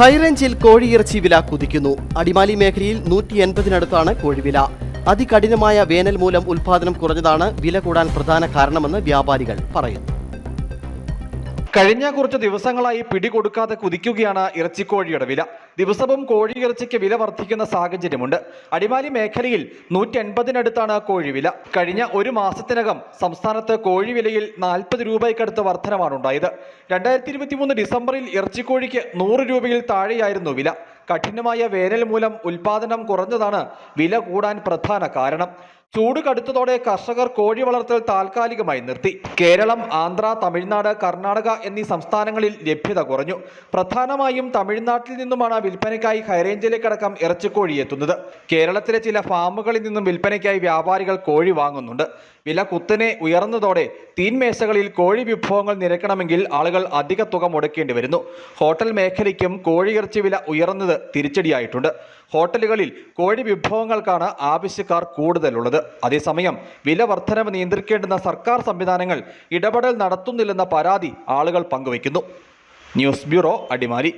ഹൈറേഞ്ചിൽ കോഴിയിറച്ചി വില കുതിക്കുന്നു. അടിമാലി മേഖലയിൽ നൂറ്റി എൺപതിനടുത്താണ് കോഴിവില. അതികഠിനമായ വേനൽ മൂലം ഉൽപാദനം കുറഞ്ഞതാണ് വില കൂടാൻ പ്രധാന കാരണമെന്ന് വ്യാപാരികൾ പറയുന്നു. കഴിഞ്ഞ കുറച്ച് ദിവസങ്ങളായി പിടികൊടുക്കാതെ കുതിക്കുകയാണ് ഇറച്ചിക്കോഴിയുടെ വില. ദിവസവും കോഴി ഇറച്ചിക്ക് വില വർദ്ധിക്കുന്ന സാഹചര്യമുണ്ട്. അടിമാലി മേഖലയിൽ നൂറ്റി എൺപതിനടുത്താണ് കോഴിവില. കഴിഞ്ഞ ഒരു മാസത്തിനകം സംസ്ഥാനത്ത് കോഴിവിലയിൽ നാൽപ്പത് രൂപയ്ക്കടുത്ത് വർധനമാണ് ഉണ്ടായത് രണ്ടായിരത്തി ഇരുപത്തി മൂന്ന് ഡിസംബറിൽ ഇറച്ചിക്കോഴിക്ക് നൂറ് രൂപയിൽ താഴെയായിരുന്നു വില. കഠിനമായ വേനൽ മൂലം ഉൽപാദനം കുറഞ്ഞതാണ് വില കൂടാൻ പ്രധാന കാരണം. ചൂട് കടുത്തതോടെ കർഷകർ കോഴി വളർത്തൽ താൽക്കാലികമായി നിർത്തി. കേരളം ആന്ധ്ര തമിഴ്നാട് കർണാടക എന്നീ സംസ്ഥാനങ്ങളിൽ ലഭ്യത കുറഞ്ഞു. പ്രധാനമായും തമിഴ്നാട്ടിൽ നിന്നുമാണ് വിൽപ്പനയ്ക്കായി ഹൈറേഞ്ചിലേക്കടക്കം ഇറച്ചിക്കോഴി എത്തുന്നത്. കേരളത്തിലെ ചില ഫാമുകളിൽ നിന്നും വിൽപ്പനയ്ക്കായി വ്യാപാരികൾ കോഴി വാങ്ങുന്നുണ്ട്. വില കുത്തനെ ഉയർന്നതോടെ തീൻമേശകളിൽ കോഴി വിഭവങ്ങൾ നിരക്കണമെങ്കിൽ ആളുകൾ അധിക തുക മുടക്കേണ്ടി വരുന്നു. ഹോട്ടൽ മേഖലയ്ക്കും കോഴിയിറച്ചി വില ഉയർന്നത് തിരിച്ചടിയായിട്ടുണ്ട്. ഹോട്ടലുകളിൽ കോഴി വിഭവങ്ങൾക്കാണ് ആവശ്യക്കാർ കൂടുതലുള്ളത്. അതേസമയം വില വർധനവ് നിയന്ത്രിക്കേണ്ടുന്ന സർക്കാർ സംവിധാനങ്ങൾ ഇടപെടൽ നടത്തുന്നില്ലെന്ന പരാതി ആളുകൾ പങ്കുവയ്ക്കുന്നു. News bureau Adimali.